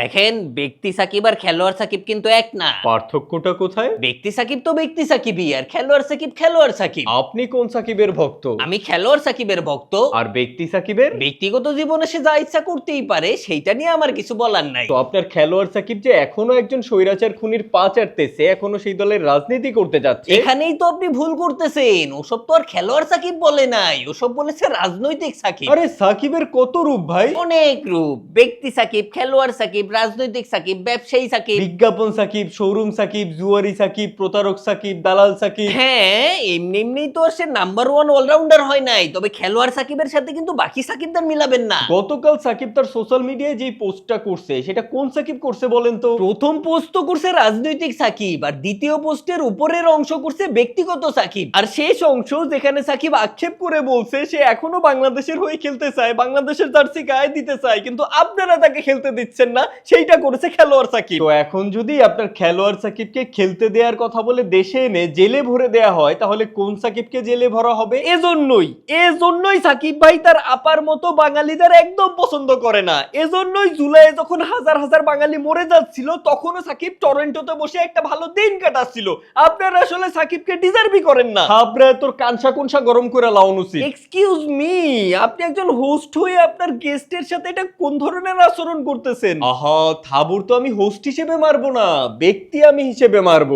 দেখেন ব্যক্তি সাকিব আর খেলোয়াড় সাকিব কিন্তু এক না। পার্থক্যটা কোথায়? ব্যক্তি সাকিব তো ব্যক্তি সাকিবই আর খেলোয়াড় সাকিব খেলোয়াড় সাকিব। আপনি কোন সাকিবের ভক্ত? আমি খেলোয়াড় সাকিবের ভক্ত। আর ব্যক্তি সাকিবের? ব্যক্তিগত জীবনে সে যা ইচ্ছা করতেই পারে সেইটা নিয়ে আমার কিছু বলার নাই। তো আপনার খেলোয়াড় সাকিব যে এখনও একজন স্বৈরাচার খুনির পা চাটতেছে এখনও সেই দলের রাজনীতি করতে যাচ্ছে? এখানেই তো আপনি ভুল করতেছেন। ওসব তো আর খেলোয়াড় সাকিব বলে নাই। ওসব বলেছে রাজনৈতিক সাকিব। আরে সাকিবের কত রূপ ভাই? অনেক রূপ। ব্যক্তি সাকিব খেলোয়াড় সাকিব রাজনৈতিক সাকিব ব্যবসায়ী সাকিব। বিজ্ঞাপন সাকিব শোরুম সাকিব জুয়ারি সাকিব প্রতারক সাকিব দালাল সাকিব। হ্যাঁ এমনি এমনি তো আর সে নাম্বার ওয়ান অলরাউন্ডার হয় নাই তবে খেলোয়াড় সাকিবের সাথে কিন্তু বাকি সাকিবদের মিলাবেন না। গতকাল সাকিব তার সোশ্যাল মিডিয়ায় যে পোস্টটা করছে সেটা কোন সাকিব করছে বলেন তো? প্রথম পোস্ট তো করছে রাজনৈতিক সাকিব আর দ্বিতীয় পোস্টের উপরের অংশ করছে ব্যক্তিগত সাকিব। আর শেষ অংশ যেখানে সাকিব আক্ষেপ করে বলছে সে এখনও বাংলাদেশের হয়ে খেলতে চায় বাংলাদেশের জার্সি গায়ে দিতে চায় কিন্তু আপনারা তাকে খেলতে দিচ্ছেন না। সেইটা করেছে খেলোয়াড় সাকিব। তো এখন যদি আপনার খেলোয়াড় সাকিবকে খেলতে দেওয়ার কথা বলে দেশে এনে জেলে ভরে দেয়া হয় তাহলে কোন সাকিবকে জেলে ভরা হবে? এজন্যই এজন্যই সাকিব ভাই তার আপার মতো বাঙালিদের একদম পছন্দ করে না। এজন্যই জুলাই যখন হাজার হাজার বাঙালি মরে যাচ্ছিল তখনও সাকিব টরেন্টোতে বসে একটা ভালো দিন কাটাচ্ছিল। আপনারা আসলে সাকিবকে ডিজার্ভই করেন না। হাবরা তোর কানসা কুনসা গরম করে লাউন উচিত এক্সকিউজ মি আপনি একজন হোস্ট হয়ে আপনার গেস্টের সাথে এটা কোন ধরনের আচরণ করতেছেন? আহা থাবুর তো আমি হোস্ট হিসেবে মারবো না ব্যক্তি আমি হিসেবে মারবো।